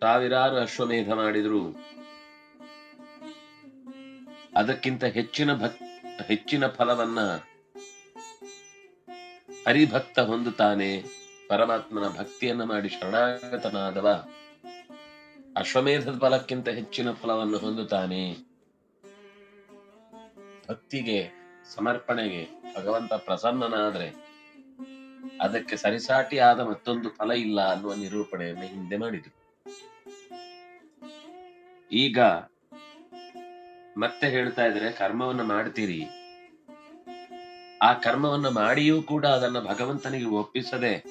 ಸಾವಿರಾರು ಅಶ್ವಮೇಧ ಮಾಡಿದ್ರು. ಅದಕ್ಕಿಂತ ಹೆಚ್ಚಿನ ಭಕ್, ಹೆಚ್ಚಿನ ಫಲವನ್ನ ಹರಿಭಕ್ತ ಹೊಂದುತ್ತಾನೆ ಪರಮಾತ್ಮನ ಭಕ್ತಿಯನ್ನ ಮಾಡಿ ಶರಣಾಗತನಾದವ. ಅಶ್ವಮೇಧದ ಫಲಕ್ಕಿಂತ ಹೆಚ್ಚಿನ ಫಲವನ್ನು ಹೊಂದುತ್ತಾನೆ. ಭಕ್ತಿಗೆ, ಸಮರ್ಪಣೆಗೆ ಭಗವಂತ ಪ್ರಸನ್ನನಾದ್ರೆ ಅದಕ್ಕೆ ಸರಿಸಾಟಿಯಾದ ಮತ್ತೊಂದು ಫಲ ಇಲ್ಲ ಅನ್ನುವ ನಿರೂಪಣೆಯನ್ನು ಹಿಂದೆ ಮಾಡಿದರು. ಈಗ ಮತ್ತೆ ಹೇಳ್ತಾ ಇದ್ರೆ ಕರ್ಮವನ್ನ ಮಾಡ್ತೀರಿ. ಆ ಕರ್ಮವನ್ನ ಮಾಡಿಯೂ ಕೂಡ ಅದನ್ನ ಭಗವಂತನಿಗೆ ಒಪ್ಪಿಸದೆ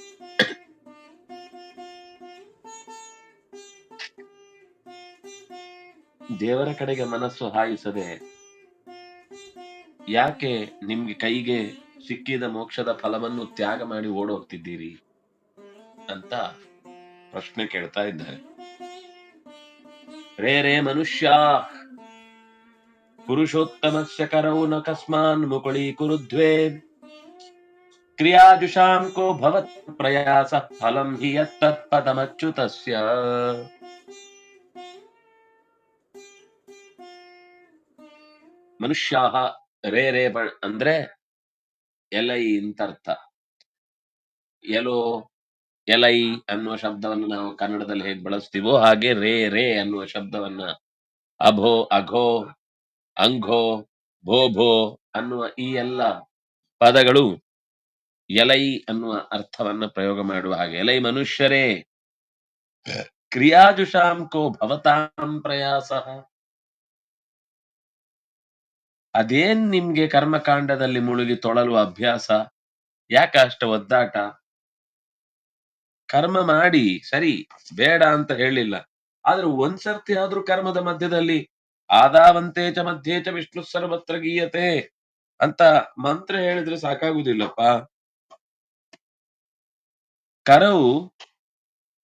ದೇವರ ಕಡೆಗೆ ಮನಸ್ಸು ಹಾಯಿಸದೆ ಯಾಕೆ ನಿಮ್ಗೆ ಕೈಗೆ ಸಿಕ್ಕಿದ ಮೋಕ್ಷದ ಫಲವನ್ನು ತ್ಯಾಗ ಮಾಡಿ ಓಡೋಗ್ತಿದ್ದೀರಿ ಅಂತ ಪ್ರಶ್ನೆ ಕೇಳ್ತಾ ಇದ್ದಾರೆ. ರೇ ರೇ ಮನುಷ್ಯ, ಪುರುಷೋತ್ತಮಸ್ಯ ಕರೌ ನ ಕಸ್ಮಾನ್ ಮುಕುಳಿ ಕುರುದ್ವೇ. ಕ್ರಿಯಾಜುಷಾಂ ಕೋ ಭವತ್ ಪ್ರಯಾಸ ಫಲಂ ಹಿ ಯತ್ತತ್ಪದಮಚ್ಯುತಸ್ಯ ಮನುಷ್ಯಾಹ ರೇ ರೇ ಬ- ಅಂದ್ರೆ ಎಲೈ ಅಂತ ಅರ್ಥ. ಎಲೋ ಎಲೈ ಅನ್ನುವ ಶಬ್ದವನ್ನು ನಾವು ಕನ್ನಡದಲ್ಲಿ ಹೇಗೆ ಬಳಸ್ತೀವೋ ಹಾಗೆ ರೇ ರೇ ಅನ್ನುವ ಶಬ್ದವನ್ನ ಅಭೋ ಅಘೋ ಅಂಘೋ ಭೋ ಭೋ ಅನ್ನುವ ಈ ಎಲ್ಲ ಪದಗಳು ಎಲೈ ಅನ್ನುವ ಅರ್ಥವನ್ನ ಪ್ರಯೋಗ ಮಾಡುವ ಹಾಗೆ. ಎಲೈ ಮನುಷ್ಯರೇ ಕ್ರಿಯಾಜುಷಾಂ ಕೋ ಭವತಾಂ ಪ್ರಯಾಸ. ಅದೇನ್ ನಿಮ್ಗೆ ಕರ್ಮಕಾಂಡದಲ್ಲಿ ಮುಳುಗಿ ತೊಳಲು ಅಭ್ಯಾಸ? ಯಾಕೆ ಅಷ್ಟ ಒದ್ದಾಟ? ಕರ್ಮ ಮಾಡಿ, ಸರಿ, ಬೇಡ ಅಂತ ಹೇಳಿಲ್ಲ. ಆದ್ರೆ ಒಂದ್ಸರ್ತಿ ಆದ್ರೂ ಕರ್ಮದ ಮಧ್ಯದಲ್ಲಿ ಆದಾವಂತೆ ಚ ಮಧ್ಯೆ ಚ ವಿಷ್ಣು ಸರ್ವತ್ರ ಗೀಯತೆ ಅಂತ ಮಂತ್ರ ಹೇಳಿದ್ರೆ ಸಾಕಾಗುದಿಲ್ಲಪ್ಪ ಕರವು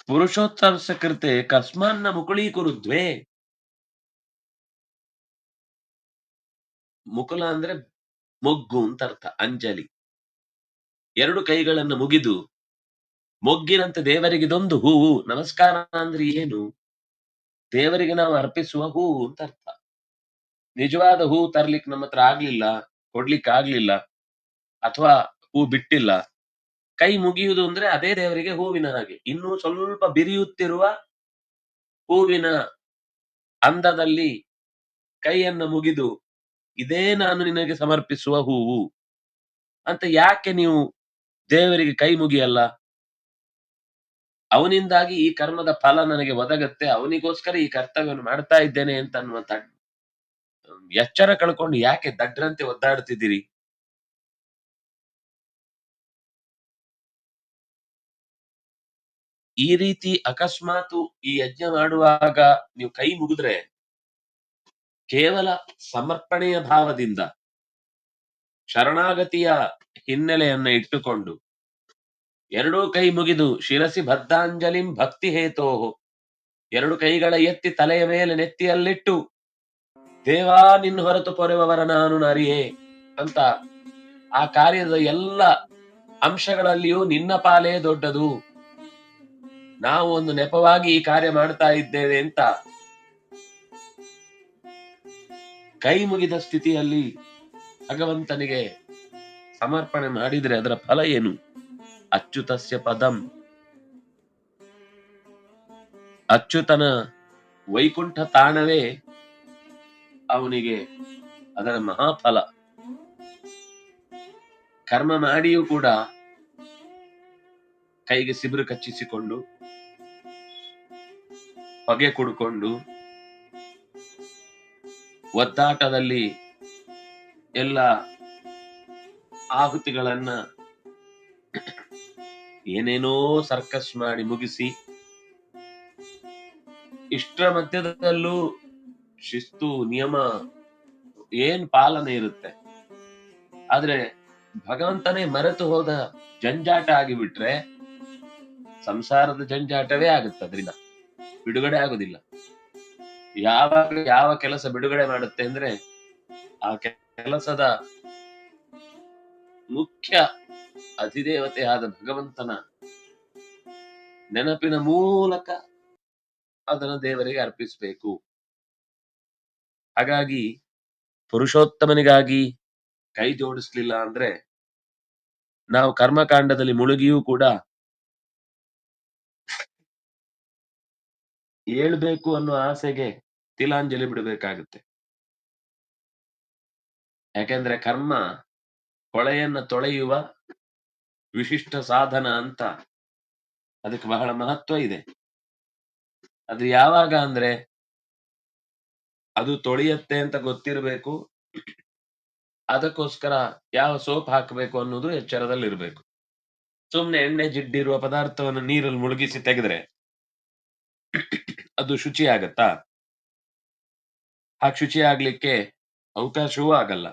ಪುರುಷೋತ್ತರಸ ಕೃತೆ ಕಸ್ಮಾನ್ನ ಮುಕುಳೀಕುರುದ್ವೇ. ಮುಕುಲ ಅಂದ್ರೆ ಮೊಗ್ಗು ಅಂತ ಅರ್ಥ, ಅಂಜಲಿ. ಎರಡು ಕೈಗಳನ್ನು ಮುಗಿದು ಮೊಗ್ಗಿನಂತೆ ದೇವರಿಗೆ ಇದೊಂದು ಹೂವು ನಮಸ್ಕಾರ ಅಂದ್ರೆ ಏನು? ದೇವರಿಗೆ ನಾವು ಅರ್ಪಿಸುವ ಹೂವು ಅಂತ ಅರ್ಥ. ನಿಜವಾದ ಹೂವು ತರ್ಲಿಕ್ಕೆ ನಮ್ಮ ಹತ್ರ ಆಗ್ಲಿಲ್ಲ ಕೊಡ್ಲಿಕ್ಕೆ ಆಗ್ಲಿಲ್ಲ, ಅಥವಾ ಹೂ ಬಿಟ್ಟಿಲ್ಲ. ಕೈ ಮುಗಿಯುವುದು ಅಂದ್ರೆ ಅದೇ ದೇವರಿಗೆ ಹೂವಿನ ಹಾಗೆ. ಇನ್ನೂ ಸ್ವಲ್ಪ ಬಿರಿಯುತ್ತಿರುವ ಹೂವಿನ ಅಂದದಲ್ಲಿ ಕೈಯನ್ನ ಮುಗಿದು ಇದೇ ನಾನು ನಿನಗೆ ಸಮರ್ಪಿಸುವ ಹೂವು ಅಂತ ಯಾಕೆ ನೀವು ದೇವರಿಗೆ ಕೈ ಮುಗಿಯಲ್ಲ? ಅವನಿಂದಾಗಿ ಈ ಕರ್ಮದ ಫಲ ನನಗೆ ಒದಗತ್ತೆ, ಅವನಿಗೋಸ್ಕರ ಈ ಕರ್ತವ್ಯವನ್ನು ಮಾಡ್ತಾ ಇದ್ದೇನೆ ಅಂತ ಅನ್ನುವಂತ ಎಚ್ಚರ ಕಳ್ಕೊಂಡು ಯಾಕೆ ದಡ್ರಂತೆ ಒದ್ದಾಡ್ತಿದ್ದೀರಿ? ಈ ರೀತಿ ಅಕಸ್ಮಾತು ಈ ಯಜ್ಞ ಮಾಡುವಾಗ ನೀವು ಕೈ ಮುಗಿದ್ರೆ ಕೇವಲ ಸಮರ್ಪಣೆಯ ಭಾವದಿಂದ ಶರಣಾಗತಿಯ ಹಿನ್ನೆಲೆಯನ್ನ ಇಟ್ಟುಕೊಂಡು ಎರಡೂ ಕೈ ಮುಗಿದು ಶಿರಸಿ ಬದ್ಧಾಂಜಲಿಂ ಭಕ್ತಿ ಹೇತೋ ಎರಡು ಕೈಗಳ ಎತ್ತಿ ತಲೆಯ ಮೇಲೆ ನೆತ್ತಿಯಲ್ಲಿಟ್ಟು, ದೇವಾ ನಿನ್ನ ಹೊರತು ಪೊರೆವವರ ನಾನು ನರಿಯೇ ಅಂತ ಆ ಕಾರ್ಯದ ಎಲ್ಲ ಅಂಶಗಳಲ್ಲಿಯೂ ನಿನ್ನ ಪಾಲೇ ದೊಡ್ಡದು. ನಾವು ಒಂದು ನೆಪವಾಗಿ ಈ ಕಾರ್ಯ ಮಾಡ್ತಾ ಇದ್ದೇವೆ ಅಂತ ಕೈ ಮುಗಿದ ಸ್ಥಿತಿಯಲ್ಲಿ ಭಗವಂತನಿಗೆ ಸಮರ್ಪಣೆ ಮಾಡಿದರೆ ಅದರ ಫಲ ಏನು? ಅಚ್ಯುತಸ್ಯ ಪದಂ. ಅಚ್ಯುತನ ವೈಕುಂಠ ತಾಣವೇ ಅವನಿಗೆ ಅದರ ಮಹಾಫಲ. ಕರ್ಮ ಮಾಡಿಯೂ ಕೂಡ ಕೈಗೆ ಸಿಬಿರು ಕಚ್ಚಿಸಿಕೊಂಡು, ಹೊಗೆ ಕುಡ್ಕೊಂಡು ಒದ್ದಾಟದಲ್ಲಿ ಎಲ್ಲ ಆಹುತಿಗಳನ್ನ ಏನೇನೋ ಸರ್ಕಸ್ ಮಾಡಿ ಮುಗಿಸಿ, ಇಷ್ಟರ ಮಧ್ಯದಲ್ಲೂ ಶಿಸ್ತು, ನಿಯಮ ಏನ್ ಪಾಲನೆ ಇರುತ್ತೆ? ಆದ್ರೆ ಭಗವಂತನೇ ಮರೆತು ಹೋದ ಜಂಜಾಟ ಆಗಿಬಿಟ್ರೆ ಸಂಸಾರದ ಜಂಜಾಟವೇ ಆಗುತ್ತೆ ಅದರಿಂದ. ಬಿಡುಗಡೆ ಆಗುದಿಲ್ಲ. ಯಾವಾಗ ಯಾವ ಕೆಲಸ ಬಿಡುಗಡೆ ಮಾಡುತ್ತೆ ಅಂದ್ರೆ ಆ ಕೆಲಸದ ಮುಖ್ಯ ಅಧಿದೇವತೆ ಆದ ಭಗವಂತನ ನೆನಪಿನ ಮೂಲಕ ಅದನ್ನು ದೇವರಿಗೆ ಅರ್ಪಿಸಬೇಕು. ಹಾಗಾಗಿ ಪುರುಷೋತ್ತಮನಿಗಾಗಿ ಕೈ ಜೋಡಿಸ್ಲಿಲ್ಲ ಅಂದ್ರೆ ನಾವು ಕರ್ಮಕಾಂಡದಲ್ಲಿ ಮುಳುಗಿಯೂ ಕೂಡ ಏಳ್ಬೇಕು ಅನ್ನೋ ಆಸೆಗೆ ತಿಲಾಂಜಲಿ ಬಿಡಬೇಕಾಗುತ್ತೆ. ಯಾಕೆಂದ್ರೆ ಕರ್ಮ ಹೊಳೆಯನ್ನ ತೊಳೆಯುವ ವಿಶಿಷ್ಟ ಸಾಧನ ಅಂತ ಅದಕ್ಕೆ ಬಹಳ ಮಹತ್ವ ಇದೆ. ಅದು ಯಾವಾಗ ಅಂದ್ರೆ ಅದು ತೊಳೆಯತ್ತೆ ಅಂತ ಗೊತ್ತಿರಬೇಕು. ಅದಕ್ಕೋಸ್ಕರ ಯಾವ ಸೋಪ್ ಹಾಕಬೇಕು ಅನ್ನೋದು ಎಚ್ಚರದಲ್ಲಿರ್ಬೇಕು. ಸುಮ್ಮನೆ ಎಣ್ಣೆ ಜಿಡ್ಡಿರುವ ಪದಾರ್ಥವನ್ನು ನೀರಲ್ಲಿ ಮುಳುಗಿಸಿ ತೆಗೆದ್ರೆ ಅದು ಶುಚಿ ಆಗತ್ತಾ ಹಾಗೆ ಶುಚಿ ಆಗ್ಲಿಕ್ಕೆ ಅವಕಾಶವೂ ಆಗಲ್ಲ.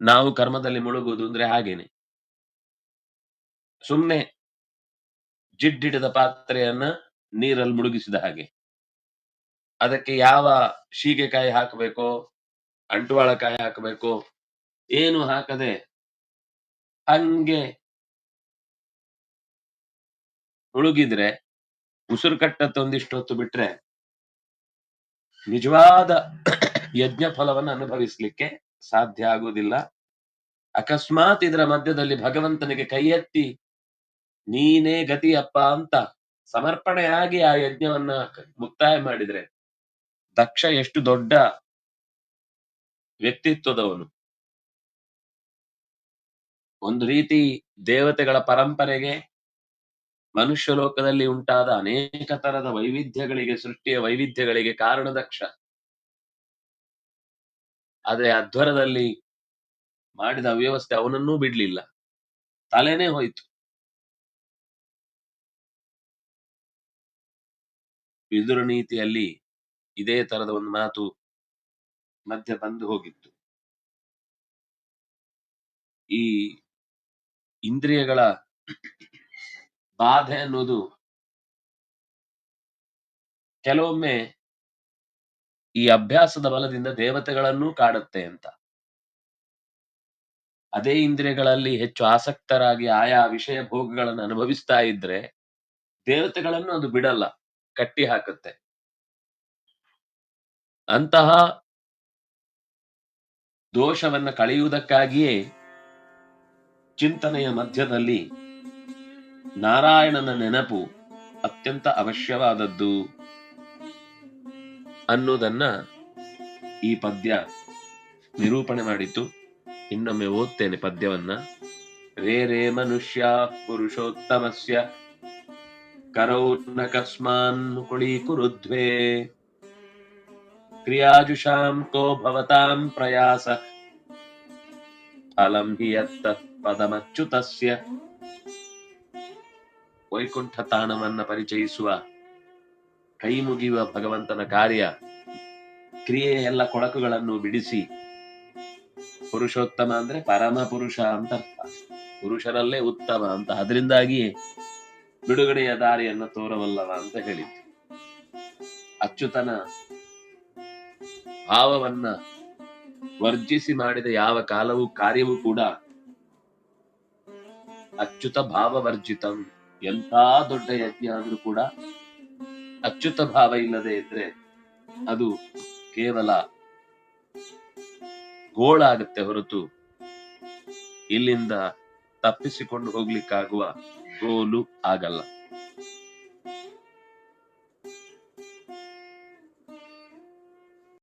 ನಾವು ಕರ್ಮದಲ್ಲಿ ಮುಳುಗುವುದು ಅಂದ್ರೆ ಹಾಗೇನೆ. ಸುಮ್ನೆ ಜಿಡ್ಡಿಡದ ಪಾತ್ರೆಯನ್ನ ನೀರಲ್ಲಿ ಮುಳುಗಿಸಿದ ಹಾಗೆ. ಅದಕ್ಕೆ ಯಾವ ಶೀಗೆಕಾಯಿ ಹಾಕಬೇಕೋ ಅಂಟುವಾಳಕಾಯಿ ಹಾಕಬೇಕೋ, ಏನು ಹಾಕದೆ ಹಂಗೆ ಮುಳುಗಿದ್ರೆ ಉಸಿರು ಕಟ್ಟತ್ತೊಂದಿಷ್ಟು ಹೊತ್ತು ಬಿಟ್ರೆ ನಿಜವಾದ ಯಜ್ಞ ಫಲವನ್ನು ಅನುಭವಿಸ್ಲಿಕ್ಕೆ ಸಾಧ್ಯ ಆಗುವುದಿಲ್ಲ. ಅಕಸ್ಮಾತ್ ಇದರ ಮಧ್ಯದಲ್ಲಿ ಭಗವಂತನಿಗೆ ಕೈ ಎತ್ತಿ, ನೀನೇ ಗತಿಯಪ್ಪ ಅಂತ ಸಮರ್ಪಣೆಯಾಗಿ ಆ ಯಜ್ಞವನ್ನ ಮುಕ್ತಾಯ ಮಾಡಿದ್ರೆ ದಕ್ಷ ಎಷ್ಟು ದೊಡ್ಡ ವ್ಯಕ್ತಿತ್ವದವನು. ಒಂದು ರೀತಿ ದೇವತೆಗಳ ಪರಂಪರೆಗೆ ಮನುಷ್ಯ ಲೋಕದಲ್ಲಿ ಉಂಟಾದ ಅನೇಕ ತರದ ವೈವಿಧ್ಯಗಳಿಗೆ, ಸೃಷ್ಟಿಯ ವೈವಿಧ್ಯಗಳಿಗೆ ಕಾರಣ ದಕ್ಷ ಆದ್ರೆ ಅಧ್ವರದಲ್ಲಿ ಮಾಡಿದ ಅವ್ಯವಸ್ಥೆ ಅವನನ್ನೂ ಬಿಡ್ಲಿಲ್ಲ. ತಲೆನೇ ಹೋಯ್ತು. ವಿದುರ ನೀತಿಯಲ್ಲಿ ಇದೇ ತರದ ಒಂದು ಮಾತು ಮಧ್ಯೆ ಬಂದು ಹೋಗಿತ್ತು. ಈ ಇಂದ್ರಿಯಗಳ ಬಾಧೆ ಅನ್ನೋದು ಕೆಲವೊಮ್ಮೆ ಈ ಅಭ್ಯಾಸದ ಬಲದಿಂದ ದೇವತೆಗಳನ್ನೂ ಕಾಡುತ್ತೆ ಅಂತ. ಅದೇ ಇಂದ್ರಿಯಗಳಲ್ಲಿ ಹೆಚ್ಚು ಆಸಕ್ತರಾಗಿ ಆಯಾ ವಿಷಯ ಭೋಗಗಳನ್ನು ಅನುಭವಿಸ್ತಾ ಇದ್ರೆ ದೇವತೆಗಳನ್ನು ಅದು ಬಿಡಲ್ಲ, ಕಟ್ಟಿ ಹಾಕುತ್ತೆ. ಅಂತಹ ದೋಷವನ್ನ ಕಳೆಯುವುದಕ್ಕಾಗಿಯೇ ಚಿಂತನೆಯ ಮಧ್ಯದಲ್ಲಿ ನಾರಾಯಣನ ನೆನಪು ಅತ್ಯಂತ ಅವಶ್ಯವಾದದ್ದು ಅನ್ನೋದನ್ನ ಈ ಪದ್ಯ ನಿರೂಪಣೆ ಮಾಡಿತು ಇನ್ನೊಮ್ಮೆ ಓದ್ತೇನೆ ಪದ್ಯವನ್ನ. ರೇ ರೇ ಮನುಷ್ಯ ಪುರುಷೋತ್ತಮಸ್ಯ ಕರೌ ನ ಕಸ್ಮಾನ್ ಕ್ರಿಯಾಜುಷಾಂ ಕೋ ಭವತಾಂ ಪ್ರಯಾಸ. ಫಲಂ ಹಿ ಪದಮಚ್ಯುತಸ್ಯ. ವೈಕುಂಠ ತಾಣವನ್ನ ಪರಿಚಯಿಸುವ, ಕೈ ಮುಗಿಯುವ ಭಗವಂತನ ಕಾರ್ಯ, ಕ್ರಿಯೆಯ ಎಲ್ಲ ಕೊಳಕುಗಳನ್ನು ಬಿಡಿಸಿ, ಪುರುಷೋತ್ತಮ ಅಂದ್ರೆ ಪರಮ ಪುರುಷ ಅಂತ ಪುರುಷರಲ್ಲೇ ಉತ್ತಮ ಅಂತ. ಅದರಿಂದಾಗಿ ಬಿಡುಗಡೆಯ ದಾರಿಯನ್ನು ತೋರವಲ್ಲವ ಅಂತ ಹೇಳಿದ್ದು. ಅಚ್ಯುತನ ಭಾವವನ್ನ ವರ್ಜಿಸಿ ಮಾಡಿದ ಯಾವ ಕಾಲವೂ, ಕಾರ್ಯವೂ ಕೂಡ ಅಚ್ಯುತ ಭಾವವರ್ಜಿತಂ. ಎಂಥ ದೊಡ್ಡ ಯಜ್ಞ ಆದ್ರೂ ಕೂಡ ಅಚ್ಯುತ ಭಾವ ಇಲ್ಲದೆ ಇದ್ರೆ ಅದು ಕೇವಲ ಗೋಳಾಗುತ್ತೆ ಹೊರತು ಇಲ್ಲಿಂದ ತಪ್ಪಿಸಿಕೊಂಡು ಹೋಗ್ಲಿಕ್ಕಾಗುವ ಗೋಲು ಆಗಲ್ಲ.